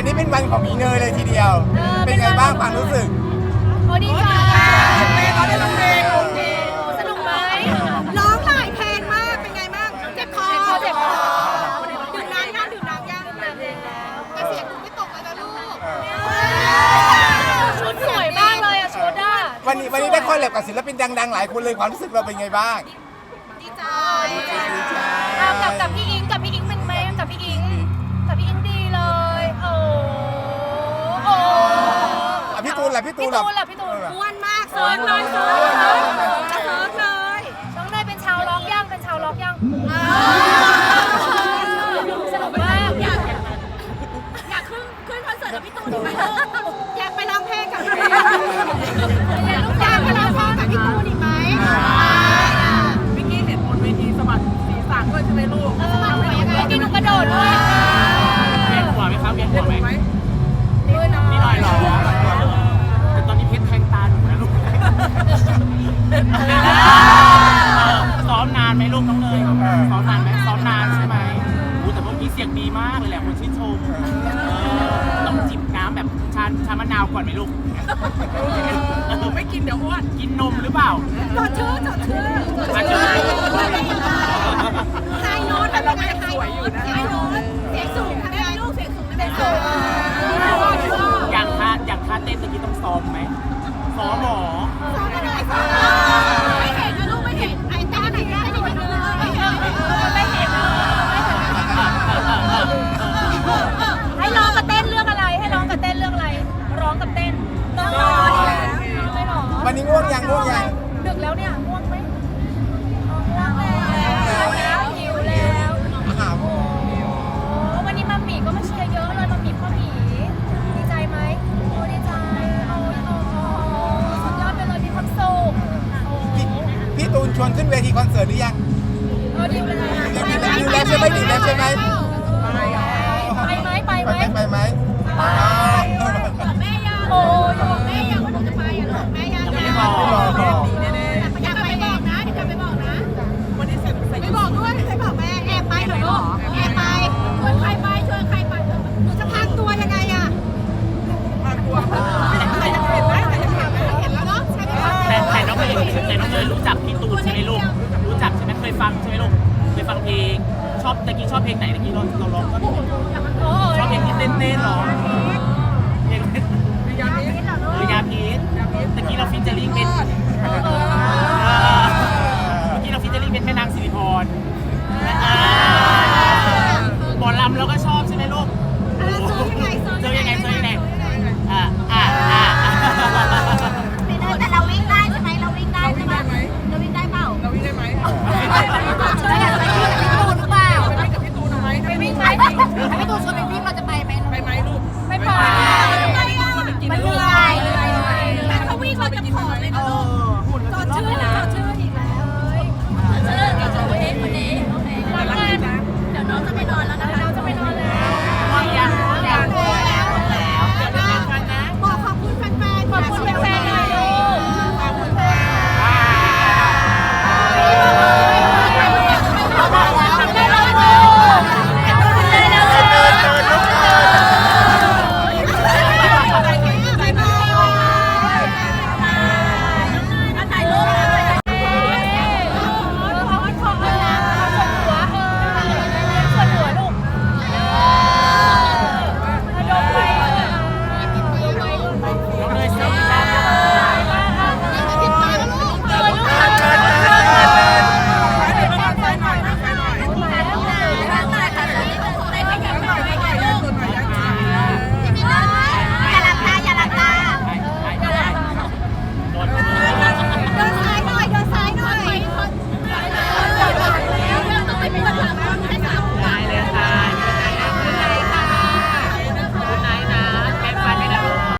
วันนี้เป็นวันของมีเนยเลยทีเดียว เออเป็นไงเป็นวันบ้างความรู้สึก โอ้ดีใจตอนนี้ร้องเพลงสนุกไหมร้องหลายเพลงมากเป็นไงบ้างเจ็บคอเจ็บคอดื่มน้ำยังดื่มน้ำยังนานแล้วแต่เสียงหนูไม่ตกเลยนะลูกชุดสวยมากเลยอะชุดอะวันนี้วันนี้ได้คอลแลบกับศิลปินดังๆ หลายคนเลยความรู้สึกเราเป็นไงบ้างดีใจดีใจ เอากับกับพี่อิงกับพี่อิงเป็นไหมกับพี่อิงกับพี่อิงดีเลยโอ้โอ้ อะพี่ตูน ล่ะพี่ตูพี่นล่ะ ตูนล่ะพี่ตูนอ้วนมากเซิร์ชเลยเซิร์ชเลยเซิร์ชเลยน้องเนยเป็นชาวล็อกย่างเป็นชาวล็อกย่างสนุกมากอยากอยากขึ้นขึ้นคอนเสิร์ตกับพี่ตูนอีกไหมอยากไปร้องเพลงกับพี่ตูนอยากอยากไปร้องเพลงกับพี่ตูนอีกไหมวิกกี้เห็นบนเวทีสะบัดสีสันด้วยใช่ไหมลูกเออเมื่อกี้หนูกระโดดด้วย ซ้อมนานไหมลูกน้องเนยซ้อมนานไหมซ้อมนานใช่ไหมอู้แต่เมื่อกี้เสียงดีมากเลยแหละคนชื่นชมเออต้องจิบน้ำแบบชาชามะนาวก่อนไหมลูกไม่กินเดี๋ยวอ้วนกินนมหรือเปล่าจดชื่อจดชื่อมาเจอไฮโน้ตทำยังไงไฮโน้ตไฮโน้ต วันนี้ง่วงยังง่วงยังดึกแล้วเนี่ยง่วงไหมง่วงแล้วหิวแล้วอ้าวโอ้วันนี้มัมหมี่ก็มาเชียร์เยอะเลยมัมหมี่พ่อหมีดีใจไหมโอ้ดีใจโอ้โอ้สุดยอดไปเลยมีความสุขโอ้พี่พี่ตูนชวนขึ้นเวทีคอนเสิร์ตหรือยังเออดีเลยดีแล้วใช่ไหมดีแล้วใช่ไหมไปไหมไปไปไหมไหมไปไหม ยรู้จักพี่ตูนใช่ไหมลูกรู้จักใช่ไหมเคยฟังใช่ไหมลูกเคยฟังเพลงชอบตะกี้ชอบเพลงไหนตะกี้เราเราร้องก็ชอบเพลงที่เต้นเต้นๆหรอง ยนะลูกจอดชื่อนะจอดชื่ออีกแล้วจอดชื่อเกี่ยวับตัวเองคนนี้โอเคเดี๋ยวน้องจะไปนอนแล้วนะคะเราจะไปนอน